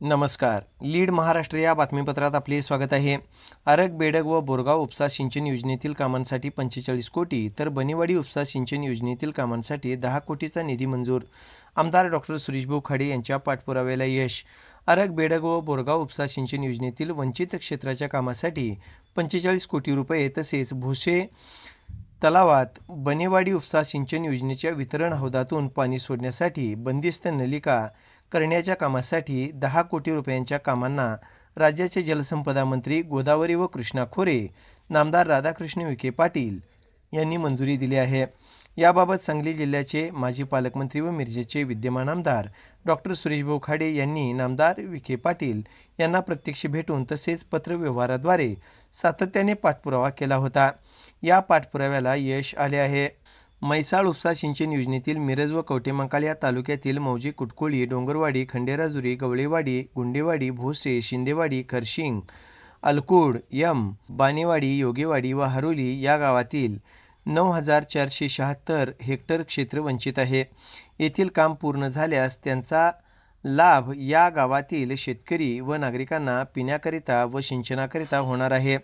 नमस्कार. लीड महाराष्ट्र या बातमीपत्रात आपले स्वागत आहे. आरग बेडग व बोरगाव उपसा सिंचन योजनेतील कामांसाठी पंचेचाळीस कोटी तर बनेवाडी उपसा सिंचन योजनेतील कामांसाठी दहा कोटीचा निधी मंजूर. आमदार डॉक्टर सुरेशभाऊ खाडे यांच्या पाठपुराव्याला यश. आरग बेडग व बोरगाव उपसा सिंचन योजनेतील वंचित क्षेत्राच्या कामासाठी पंचेचाळीस कोटी रुपये तसेच भोसे तलावात बनेवाडी उपसा सिंचन योजनेच्या वितरण हौदातून पाणी सोडण्यासाठी बंदिस्त नलिका करण्याच्या कामासाठी दहा कोटी रुपयांच्या कामांना राज्याचे जलसंपदा मंत्री गोदावरी व कृष्णा खोरे नामदार राधाकृष्ण विखे पाटील यांनी मंजुरी दिली आहे. याबाबत सांगली जिल्ह्याचे माजी पालकमंत्री व मिरजेचे विद्यमान आमदार डॉक्टर सुरेशभाऊ खाडे यांनी नामदार विखे पाटील यांना प्रत्यक्ष भेटून तसेच पत्रव्यवहाराद्वारे सातत्याने पाठपुरावा केला होता. या पाठपुराव्याला यश आले आहे. म्हैसाळ उपसा सिंचन योजनेतील मिरज व कवटेमंकाळ या तालुक्यातील मौजी कुटकुळी डोंगरवाडी खंडेराजुरी गवळेवाडी गुंडेवाडी भोसे शिंदेवाडी खरशिंग अलकुड यम बानेवाडी योगेवाडी व हरोली या गावातील नऊ हजार चारशे शहात्तर हेक्टर क्षेत्र वंचित आहे. येथील काम पूर्ण झाल्यास त्यांचा लाभ या गावातील शेतकरी व नागरिकांना पिण्याकरिता व सिंचनाकरिता होणार आहे.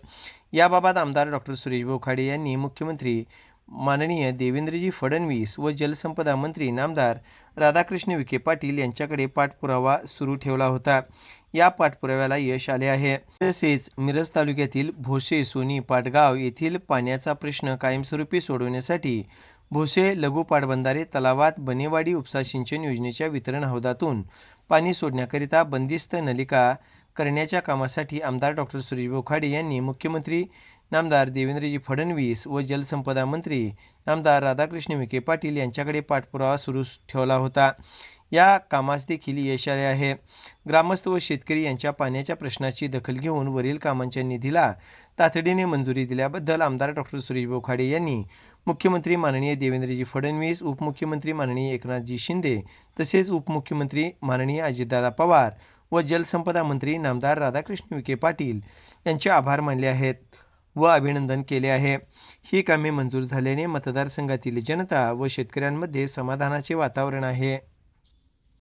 याबाबत आमदार डॉक्टर सुरेश बोखाडे यांनी मुख्यमंत्री माननीय देवेंद्रजी फडणवीस व जलसंपदा मंत्री नामदार राधाकृष्ण विखे पाटील यांच्याकडे पाठपुरावा सुरू ठेवला होता. या पाठपुराव्याला यश आले आहे. तसेच मिरज तालुक्यातील भोसे सोनी पाटगाव येथील पाण्याचा प्रश्न कायमस्वरूपी सोडवण्यासाठी भोसे लघु पाटबंधारे तलावात बनेवाडी उपसा सिंचन योजनेच्या वितरण हौदातून पाणी सोडण्याकरिता बंदिस्त नलिका करण्याच्या कामासाठी आमदार डॉक्टर सुरेशभाऊ खाडे यांनी मुख्यमंत्री नामदार देवेंद्रजी फडणवीस व जलसंपदा मंत्री नामदार राधाकृष्ण विखे पाटील यांच्याकडे पाठपुरावा सुरू ठेवला होता. या कामास देखील यश आले आहे. ग्रामस्थ व शेतकरी यांच्या पाण्याच्या प्रश्नाची दखल घेऊन वरील कामांच्या निधीला तातडीने मंजुरी दिल्याबद्दल आमदार डॉक्टर सुरेश बोखाडे यांनी मुख्यमंत्री माननीय देवेंद्रजी फडणवीस उपमुख्यमंत्री माननीय एकनाथजी शिंदे तसेच उपमुख्यमंत्री माननीय अजितदादा पवार व जलसंपदा मंत्री नामदार राधाकृष्ण विखे पाटील यांचे आभार मानले आहेत. व अभिनंदन केले आहे. ही कामे मंजूर झाल्याने मतदारसंघातील जनता व शेतकऱ्यांमध्ये समाधानाचे वातावरण आहे.